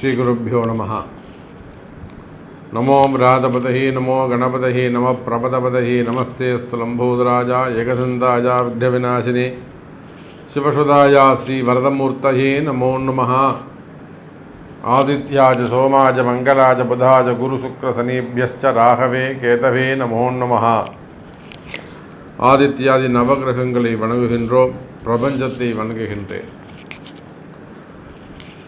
ஸ்ரீகுருப்போ நம நமோ விராதபதஹி நமோ கணபதஹி நம பிரபதபதஹி நமஸ்தே ஸ்துலம்போதராஜா ஏகசந்தாயா விக்னவிநாசினி சிவசுதாயா ஸ்ரீ வரதமூர்த்தயே நமோ நம ஆதித்யாஜ சோமாஜ மங்களாஜ புதாஜ குருசுக்ரசனீபியశ్చ ராகவே கேதவே நமோ நம ஆதித்யாதி நவகிரகங்களை வணங்குகின்றோம் பிரபஞ்சத்தை வணங்குகின்றேன்.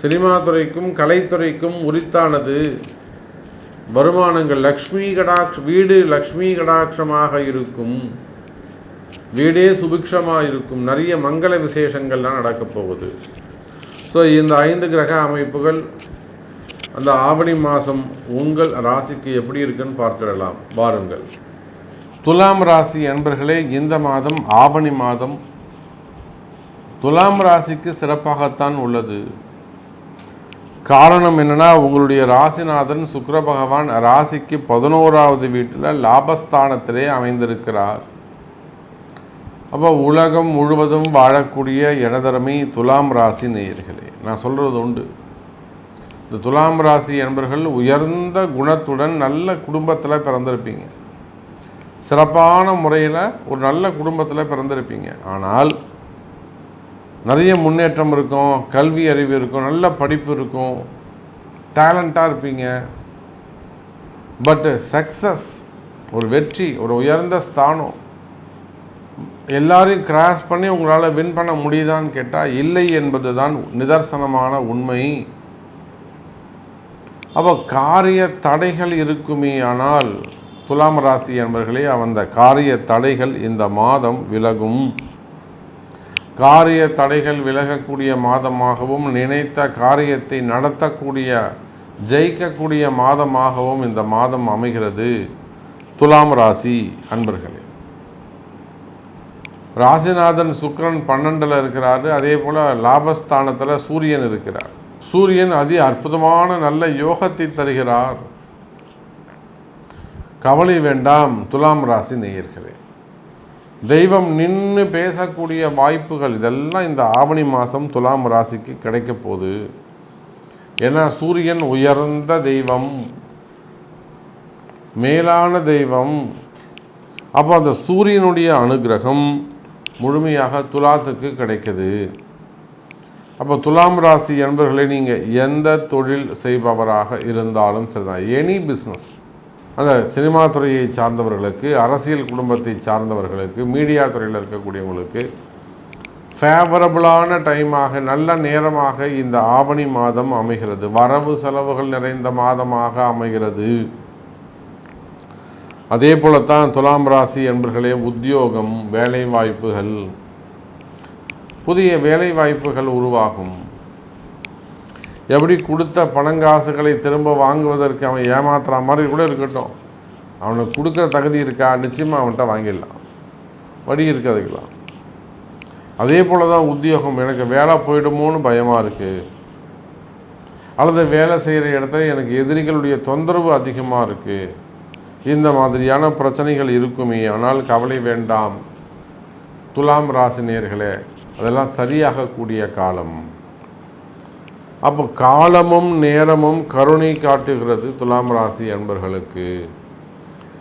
சினிமா துறைக்கும் கலைத்துறைக்கும் உரித்தானது வருமானங்கள் லக்ஷ்மி கடாட்ச வீடு லக்ஷ்மி கடாட்சமாக இருக்கும். வீடே சுபிக்ஷமாக இருக்கும். நிறைய மங்கள விசேஷங்கள்லாம் நடக்கப் போகுது. ஸோ இந்த ஐந்து கிரக அமைப்புகள் அந்த ஆவணி மாதம் உங்கள் ராசிக்கு எப்படி இருக்குன்னு பார்த்துடலாம். வாருங்கள் துலாம் ராசி அன்பர்களே இந்த மாதம் ஆவணி மாதம். துலாம் ராசிக்கு சிறப்பாகத்தான் உள்ளது. காரணம் என்னென்னா உங்களுடைய ராசிநாதன் சுக்கர பகவான் ராசிக்கு பதினோராவது வீட்டில் லாபஸ்தானத்திலே அமைந்திருக்கிறார். அப்போ உலகம் முழுவதும் வாழக்கூடிய எனதரமை துலாம் ராசி நேயர்களே நான் சொல்கிறது உண்டு. இந்த துலாம் ராசி என்பர்கள் உயர்ந்த குணத்துடன் நல்ல குடும்பத்தில் பிறந்திருப்பீங்க. சிறப்பான முறையில் ஒரு நல்ல குடும்பத்தில் பிறந்திருப்பீங்க. ஆனால் நிறைய முன்னேற்றம் இருக்கும் கல்வி அறிவு இருக்கும் நல்ல படிப்பு இருக்கும் டேலண்ட்டாக இருப்பீங்க. பட்டு சக்ஸஸ் ஒரு வெற்றி ஒரு உயர்ந்த ஸ்தானம் எல்லாரையும் கிராஸ் பண்ணி உங்களால் வின் பண்ண முடியுதான்னு கேட்டால் இல்லை என்பது தான் நிதர்சனமான உண்மை. அப்போ காரிய தடைகள் இருக்குமே ஆனால் துலாம் ராசி என்பர்களே அந்த காரிய தடைகள் இந்த மாதம் விலகும். காரிய தடைகள் விலகக்கூடிய மாதமாகவும் நினைத்த காரியத்தை நடத்தக்கூடிய ஜெயிக்கக்கூடிய மாதமாகவும் இந்த மாதம் அமைகிறது. துலாம் ராசி அன்பர்களே ராசிநாதன் சுக்கரன் பன்னெண்டில் இருக்கிறாரு. அதே போல் லாபஸ்தானத்தில் சூரியன் இருக்கிறார். சூரியன் அதி அற்புதமான நல்ல யோகத்தை தருகிறார். கவலை வேண்டாம் துலாம் ராசி நேயர்களே. தெய்வம் நின்று பேசக்கூடிய வாய்ப்புகள் இதெல்லாம் இந்த ஆவணி மாதம் துலாம் ராசிக்கு கிடைக்க போகுது. ஏன்னா சூரியன் உயர்ந்த தெய்வம். மேலான தெய்வம். அப்போ அந்த சூரியனுடைய அனுகிரகம் முழுமையாக துலாத்துக்கு கிடைக்குது. அப்போ துலாம் ராசி என்பர்களை நீங்கள் எந்த தொழில் செய்பவராக இருந்தாலும் சரிதான். எனி பிஸ்னஸ் அந்த சினிமா துறையை சார்ந்தவர்களுக்கு அரசியல் குடும்பத்தை சார்ந்தவர்களுக்கு மீடியா துறையில் இருக்கக்கூடியவங்களுக்கு ஃபேவரபுளான டைமாக நல்ல நேரமாக இந்த ஆவணி மாதம் அமைகிறது. வரவு செலவுகள் நிறைந்த மாதமாக அமைகிறது. அதே போலத்தான் துலாம் ராசி என்பர்களே உத்தியோகம் வேலை வாய்ப்புகள் புதிய வேலை வாய்ப்புகள் உருவாகும். எப்படி கொடுத்த பணங்காசுகளை திரும்ப வாங்குவதற்கு அவன் ஏமாத்துற மாதிரி கூட இருக்கட்டும். அவனுக்கு கொடுக்குற தகுதி இருக்கா? நிச்சயமாக அவன்கிட்ட வாங்கிடலாம். வடி இருக்கிறதுக்கலாம் அதே போல் தான் உத்தியோகம். எனக்கு வேலை போயிடுமோன்னு பயமாக இருக்குது அல்லது வேலை செய்கிற இடத்துல எனக்கு எதிரிகளுடைய தொந்தரவு அதிகமாக இருக்குது இந்த மாதிரியான பிரச்சனைகள் இருக்குமே. ஆனால் கவலை வேண்டாம். துலாம் ராசினியர்களே அதெல்லாம் சரியாகக்கூடிய காலம். அப்போ காலமும் நேரமும் கருணை காட்டுகிறது துலாம் ராசி அன்பர்களுக்கு.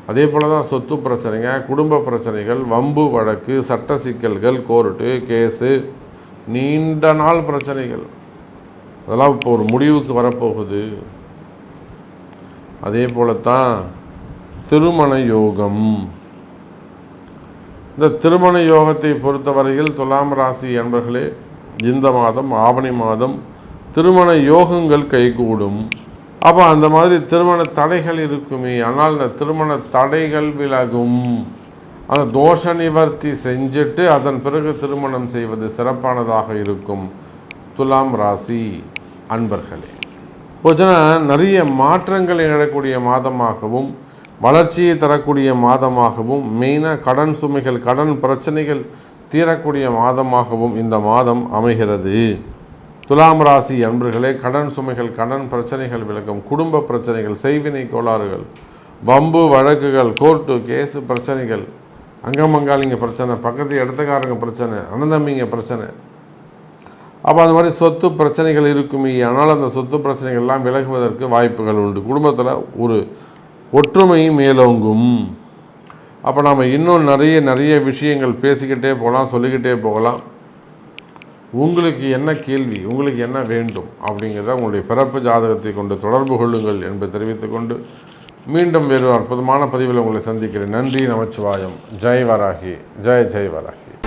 அதே போல் தான் சொத்து பிரச்சனைங்க குடும்ப பிரச்சனைகள் வம்பு வழக்கு சட்ட சிக்கல்கள் கோர்ட்டு கேஸு நீண்ட நாள் பிரச்சனைகள். அதெல்லாம் இப்போ ஒரு முடிவுக்கு வரப்போகுது. அதே போல தான் திருமண யோகம். இந்த திருமண யோகத்தை பொறுத்தவரையில் துலாம் ராசி என்பர்களே இந்த மாதம் ஆவணி மாதம் திருமண யோகங்கள் கைகூடும். அப்போ அந்த மாதிரி திருமண தடைகள் இருக்குமே. ஆனால் இந்த திருமண தடைகள் விலகும். அந்த தோஷ நிவர்த்தி செஞ்சுட்டு அதன் பிறகு திருமணம் செய்வது சிறப்பானதாக இருக்கும். துலாம் ராசி அன்பர்களே போச்சுன்னா நிறைய மாற்றங்கள் எழக்கூடிய மாதமாகவும் வளர்ச்சியை தரக்கூடிய மாதமாகவும் மெயினாக கடன் சுமைகள் கடன் பிரச்சனைகள் தீரக்கூடிய மாதமாகவும் இந்த மாதம் அமைகிறது. துலாம் ராசி அன்பர்களே கடன் சுமைகள் கடன் பிரச்சனைகள் விளக்கம் குடும்ப பிரச்சனைகள் செய்வினை கோளாறுகள் வம்பு வழக்குகள் கோர்ட்டு கேஸு பிரச்சனைகள் அங்கமங்காளிங்க பிரச்சனை பக்கத்து இடத்துக்காரங்க பிரச்சனை அனந்தம்பிங்க பிரச்சனை. அப்போ அந்த மாதிரி சொத்து பிரச்சனைகள் இருக்குமே ஆனால் அந்த சொத்து பிரச்சனைகள்லாம் விலகுவதற்கு வாய்ப்புகள் உண்டு. குடும்பத்தில் ஒரு ஒற்றுமையும் மேலோங்கும். அப்போ நாம் இன்னும் நிறைய நிறைய விஷயங்கள் பேசிக்கிட்டே போகலாம் சொல்லிக்கிட்டே போகலாம். உங்களுக்கு என்ன கேள்வி உங்களுக்கு என்ன வேண்டும் அப்படிங்கிறத உங்களுடைய பிறப்பு ஜாதகத்தை கொண்டு தொடர்பு கொள்ளுங்கள் என்பதை தெரிவித்துக்கொண்டு மீண்டும் வேறு அற்புதமான பதிவில் உங்களை சந்திக்கிறேன். நன்றி நமச்சிவாயம். ஜெய் வராகி. ஜெய் ஜெய் வராகி.